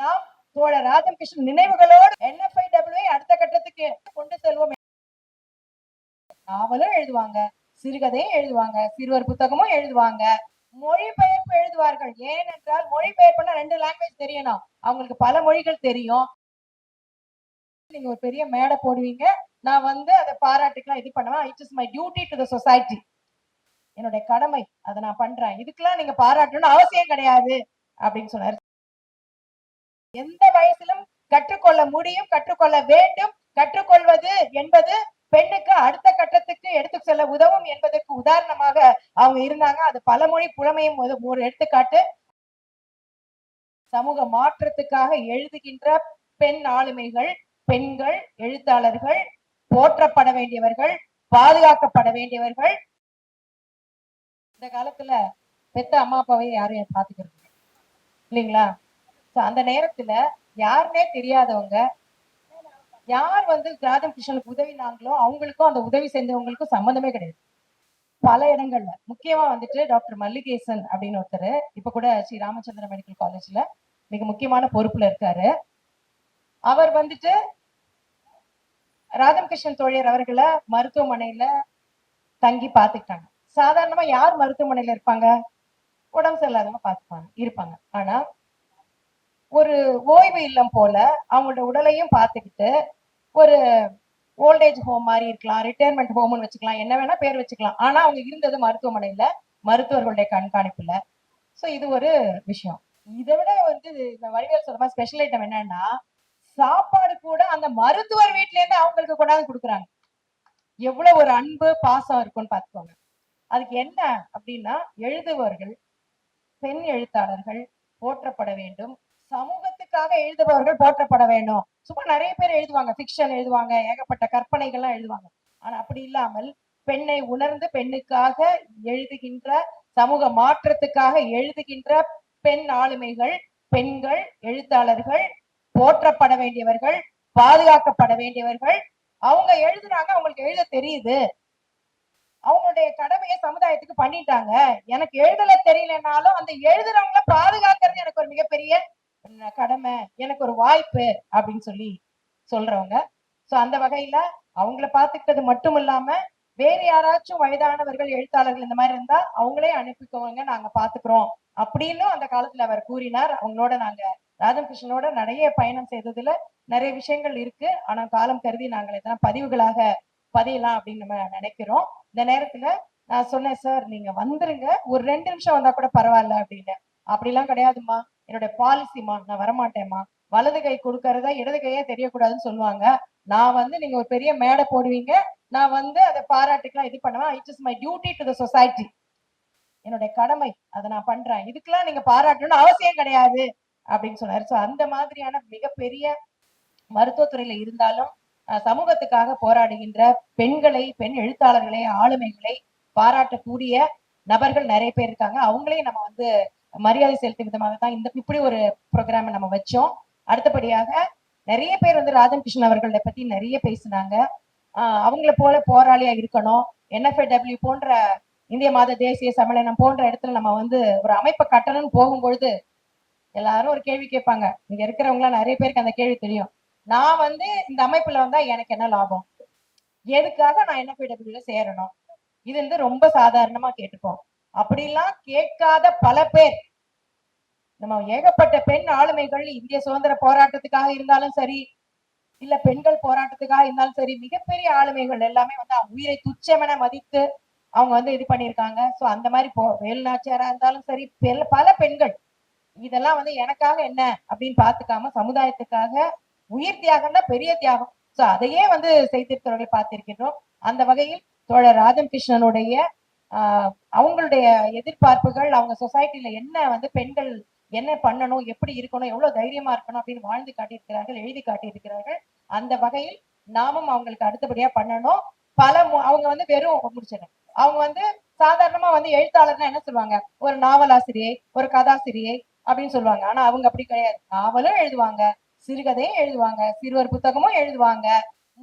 நாம் தோழர் Rajakrishnan நினைவுகளோடு NFI W அடுத்த கட்டத்துக்கு கொண்டு செல்வோம். நாவலும் எழுதுவாங்க சிறுகதையும் எழுதுவாங்க சிறுவர் புத்தகமும் எழுதுவாங்க. மொழிபெயர்ப்பு எழுதுவார்கள். ஏனென்றால் மொழிபெயர்ப்புனா ரெண்டு லாங்குவேஜ் தெரியணும். அவங்களுக்கு பல மொழிகள் தெரியும். நீங்க ஒரு பெரிய மேடை போடுவீங்க. நான் வந்து அதை பாராட்டுக்கெல்லாம் இது பண்ணுவேன் it is my duty to the society என்னுடைய கடமை. அதை நான் பண்றேன். இதுக்கெல்லாம் நீங்க பாராட்டணும்னு அவசியம் கிடையாது. அப்படின்னு சொன்னாரு. எந்த வயசிலும் கற்றுக்கொள்ள முடியும் கற்றுக்கொள்ள வேண்டும். கற்றுக்கொள்வது என்பது பெண்ணுக்கு அடுத்த கட்டத்துக்கு எடுத்து செல்ல உதவும் என்பதற்கு உதாரணமாக அவங்க இருந்தாங்க. அது பலமொழி புலமையும் ஒரு- எடுத்துக்காட்டு. சமூக மாற்றத்துக்காக எழுதுகின்ற பெண் ஆளுமைகள் பெண்கள் எழுத்தாளர்கள் போற்றப்பட வேண்டியவர்கள் பாதுகாக்கப்பட வேண்டியவர்கள். இந்த காலத்துல பெத்த அம்மா அப்பாவை யாரும் பாத்துக்கிறது இல்லைங்களா? அந்த நேரத்துல யாருன்னே தெரியாதவங்க யார் வந்து ராதம் கிருஷ்ணனுக்கு உதவினாங்களோ அவங்களுக்கும் அந்த உதவி செஞ்சவங்களுக்கும் சம்மந்தமே கிடையாது. பல இடங்கள்ல. முக்கியமா வந்துட்டு டாக்டர் மல்லிகேசன் அப்படின்னு ஒருத்தர் இப்ப கூட ஸ்ரீ ராமச்சந்திர மெடிக்கல் காலேஜ்ல மிக முக்கியமான பொறுப்புல இருக்காரு. அவர் வந்துட்டு ராதம் கிருஷ்ணன் தோழியர் அவர்களை மருத்துவமனையில தங்கி பாத்துக்கிட்டாங்க சாதாரணமா யார் மருத்துவமனையில இருப்பாங்க? உடம்பு சரியில்லாதவங்க பாத்துப்பாங்க இருப்பாங்க. ஆனா ஒரு ஓய்வு இல்லம் போல அவங்களோட உடலையும் பார்த்துக்கிட்டு ஒரு ஓல்டேஜ் ஹோம் மாதிரி இருக்கலாம் ரிட்டையர்மெண்ட் ஹோம்னு வச்சுக்கலாம் என்ன வேணா பேர் வச்சுக்கலாம். ஆனா அவங்க இருந்தது மருத்துவமனையில மருத்துவர்களுடைய கண்காணிப்புல. ஸோ இது ஒரு விஷயம். இதை விட வந்து இந்த வடிவேல் சொல்ற மாதிரி ஸ்பெஷல் ஐட்டம் என்னன்னா சாப்பாடு கூட அந்த மருத்துவர் வீட்ல இருந்து அவங்களுக்கு கொண்டாந்து கொடுக்குறாங்க. எவ்வளவு ஒரு அன்பு பாசம் இருக்கும்னு பார்த்துக்கோங்க. அதுக்கு என்ன அப்படின்னா எழுதுபவர்கள் பெண் எழுத்தாளர்கள் போற்றப்பட வேண்டும் சமூகத்துக்காக எழுதுபவர்கள் போற்றப்பட வேண்டும். சும்மா நிறைய பேர் எழுதுவாங்க. ஃபிக்ஷன் எழுதுவாங்க. ஏகப்பட்ட கற்பனைகள்லாம் எழுதுவாங்க. ஆனா அப்படி இல்லாமல் பெண்ணை உணர்ந்து பெண்ணுக்காக எழுதுகின்ற சமூக மாற்றத்துக்காக எழுதுகின்ற பெண் ஆளுமைகள் பெண்கள் எழுத்தாளர்கள் போற்றப்பட வேண்டியவர்கள் பாதுகாக்கப்பட வேண்டியவர்கள் அவங்க எழுதுறாங்க அவங்களுக்கு எழுத தெரியுது. அவங்களுடைய கடமையை சமுதாயத்துக்கு பண்ணிட்டாங்க. எனக்கு எழுதல தெரியலனாலும் அந்த எழுதுறவங்கள பாதுகாக்கிறது எனக்கு ஒரு மிகப்பெரிய கடமை எனக்கு ஒரு வாய்ப்பு அப்படின்னு சொல்லி சொல்றவங்க. ஸோ அந்த வகையில அவங்கள பார்த்துக்கிட்டது மட்டும் இல்லாம வேற யாராச்சும் வயதானவர்கள் எழுத்தாளர்கள் இந்த மாதிரி இருந்தா அவங்களே அனுப்பிக்கோங்க நாங்க பாத்துக்கிறோம் அப்படின்னு அந்த காலத்துல அவர் கூறினார். அவங்களோட நாங்க ராதாகிருஷ்ணனோட நிறைய பயணம் செய்ததுல நிறைய விஷயங்கள் இருக்கு. ஆனா காலம் கருதி நாங்கள் இதெல்லாம் பதிவுகளாக பதியலாம் அப்படின்னு நம்ம நினைக்கிறோம். இந்த நேரத்துல நான் சொன்னேன் சார் நீங்க வந்துருங்க. ஒரு ரெண்டு நிமிஷம் வந்தா கூட பரவாயில்ல அப்படின்னு. அப்படிலாம் கிடையாதும்மா. என்னோட பாலிசிமா நான் வரமாட்டேம்மா. வலது கை கொடுக்கறதா இடது கையே தெரியக்கூடாதுன்னு சொல்லுவாங்க. நான் வந்து நீங்க ஒரு பெரிய மேடை போடுவீங்க. நான் வந்து அதை பாராட்டுக்கெல்லாம் இது பண்ணுவேன். It is my duty to the society என்னுடைய கடமை. அதை நான் பண்றேன். இதுக்கெல்லாம் நீங்க பாராட்டணும்னு அவசியம் கிடையாது. அப்படின்னு சொன்னாரு. ஸோ அந்த மாதிரியான மிகப்பெரிய மருத்துவத்துறையில இருந்தாலும் சமூகத்துக்காக போராடுகின்ற பெண்களை பெண் எழுத்தாளர்களை ஆளுமைகளை பாராட்டக்கூடிய நபர்கள் நிறைய பேர் இருக்காங்க. அவங்களையும் நம்ம வந்து மரியாதை செலுத்தும் விதமாக தான் இந்த இப்படி ஒரு ப்ரோக்ராமை நம்ம வச்சோம். அடுத்தபடியாக நிறைய பேர் வந்து ராதன் கிருஷ்ணன் அவர்களை பத்தி நிறைய பேசினாங்க. ஆஹ் அவங்கள போல போராளியா இருக்கணும். என்எஃப்ஐடபிள்யூ போன்ற இந்திய மாத தேசிய சம்மேளனம் போன்ற இடத்துல நம்ம வந்து ஒரு அமைப்பை கட்டணும்னு போகும்பொழுது எல்லாரும் ஒரு கேள்வி கேட்பாங்க. இங்க இருக்கிறவங்க நிறைய பேருக்கு அந்த கேள்வி தெரியும். நான் வந்து இந்த அமைப்புல வந்தா எனக்கு என்ன லாபம்? எதுக்காக நான் என்எஃப்ஐடபிள்யூல சேரணும்? இது வந்து ரொம்ப சாதாரணமா கேட்டுப்போம். அப்படிலாம் கேட்காத பல பேர். நம்ம ஏகப்பட்ட பெண் ஆளுமைகள் இந்திய சுதந்திர போராட்டத்துக்காக இருந்தாலும் சரி இல்ல பெண்கள் போராட்டத்துக்காக இருந்தாலும் சரி மிகப்பெரிய ஆளுமைகள் எல்லாமே வந்து உயிரை துச்சமென மதித்து அவங்க வந்து இது பண்ணியிருக்காங்க. சோ அந்த மாதிரி போ வேலுநாச்சியாரா இருந்தாலும் சரி பல பெண்கள். இதெல்லாம் வந்து எனக்காக என்ன அப்படின்னு பாத்துக்காம சமுதாயத்துக்காக உயிர் தியாகம் தான் பெரிய தியாகம். சோ அதையே வந்து செய்திருக்கிறவர்கள் பார்த்திருக்கின்றோம். அந்த வகையில் தோழர் ராதம் கிருஷ்ணனுடைய அவங்களுடைய எதிர்பார்ப்புகள் அவங்க சொசைட்டில என்ன வந்து பெண்கள் என்ன பண்ணணும் எப்படி இருக்கணும் எவ்வளவு தைரியமா இருக்கணும் அப்படின்னு வாழ்ந்து காட்டியிருக்கிறார்கள் எழுதி காட்டியிருக்கிறார்கள். அந்த வகையில் நாமும் அவங்களுக்கு அடுத்தபடியா பண்ணணும். பல மு- அவங்க வந்து வெறும் முடிச்சிடும் அவங்க வந்து சாதாரணமா வந்து எழுத்தாளர்னா என்ன சொல்லுவாங்க? ஒரு நாவலாசிரியை ஒரு கதாசிரியை அப்படின்னு சொல்லுவாங்க. ஆனா அவங்க அப்படி கிடையாது. நாவலும் எழுதுவாங்க சிறுகதையும் எழுதுவாங்க சிறுவர் புத்தகமும் எழுதுவாங்க.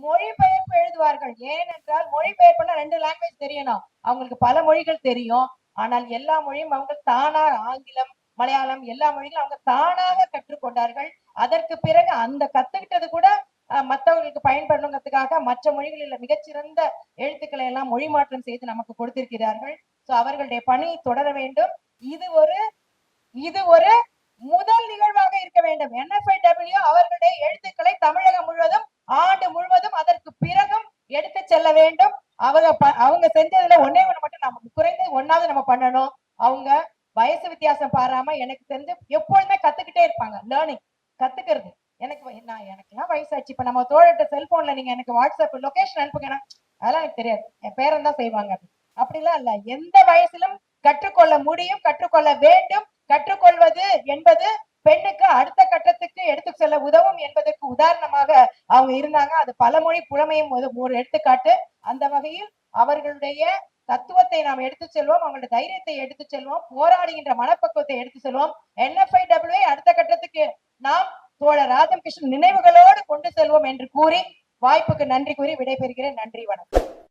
மொழிபெயர்ப்பு எழுதுவார்கள். ஏனென்றால் மொழிபெயர்ப்புனா ரெண்டு லாங்குவேஜ் தெரியணும். அவங்களுக்கு பல மொழிகள் தெரியும். ஆனால் எல்லா மொழியும் அவங்க தானா ஆங்கிலம் மலையாளம் எல்லா மொழிகளும் அவங்க தானாக கற்றுக்கொண்டார்கள். அதற்கு பிறகு அந்த கத்துக்கிட்டது கூட மற்றவர்களுக்கு பயன்படணுங்கிறதுக்காக மற்ற மொழிகளில் மிகச்சிறந்த எழுத்துக்களை எல்லாம் மொழி மாற்றம் செய்து நமக்கு கொடுத்திருக்கிறார்கள். சோ அவர்களுடைய பணி தொடர வேண்டும். இது ஒரு இது ஒரு முதல் நிகழ்வாக இருக்க வேண்டும். என்எஃப்ஐ டபிள்யூ அவர்களுடைய எழுத்துக்களை தமிழகம் முழுவதும் ஆண்டு முழுவதும் அதற்கு பிறகும் எடுத்து செல்ல வேண்டும். அவங்க ப- அவங்க செஞ்சதுல ஒன்னே ஒண்ணு மட்டும் நமக்கு குறைந்து ஒன்னாவது நம்ம பண்ணணும். அவங்க வயசு வித்தியாசம் பாராம எனக்கு தெரிஞ்சு எப்பொழுதுமே கத்துக்கிட்டே இருப்பாங்க. லேர்னிங் கத்துக்கிறது. எனக்கு நான் எனக்கெல்லாம் வயசாச்சு. இப்ப நம்ம தோழட்ட செல்போன்ல நீங்க எனக்கு வாட்ஸ்அப் லொகேஷன் அனுப்புங்கன்னா அதெல்லாம் எனக்கு தெரியாது. என் பேரன் தான் செய்வாங்க அப்படிலாம் இல்ல. எந்த வயசிலும் கற்றுக்கொள்ள முடியும் கற்றுக்கொள்ள வேண்டும். கற்றுக்கொள்வது என்பது பெண்ணுக்கு அடுத்த கட்டத்துக்கு எடுத்து செல்ல உதவும் என்பதற்கு உதாரணமாக அவங்க இருந்தாங்க. அது பலமொழி புலமையும் ஒரு எடுத்துக்காட்டு. அந்த வகையில் அவர்களுடைய தத்துவத்தை நாம் எடுத்து செல்வோம். அவங்களுடைய தைரியத்தை எடுத்து செல்வோம். போராடுகின்ற மனப்பக்குவத்தை எடுத்து செல்வோம். NFIW ஐ அடுத்த கட்டத்துக்கு நாம் தோழர் ராஜம் கிருஷ்ணன் நினைவுகளோடு கொண்டு செல்வோம் என்று கூறி வாய்ப்புக்கு நன்றி கூறி விடைபெறுகிறேன். நன்றி வணக்கம்.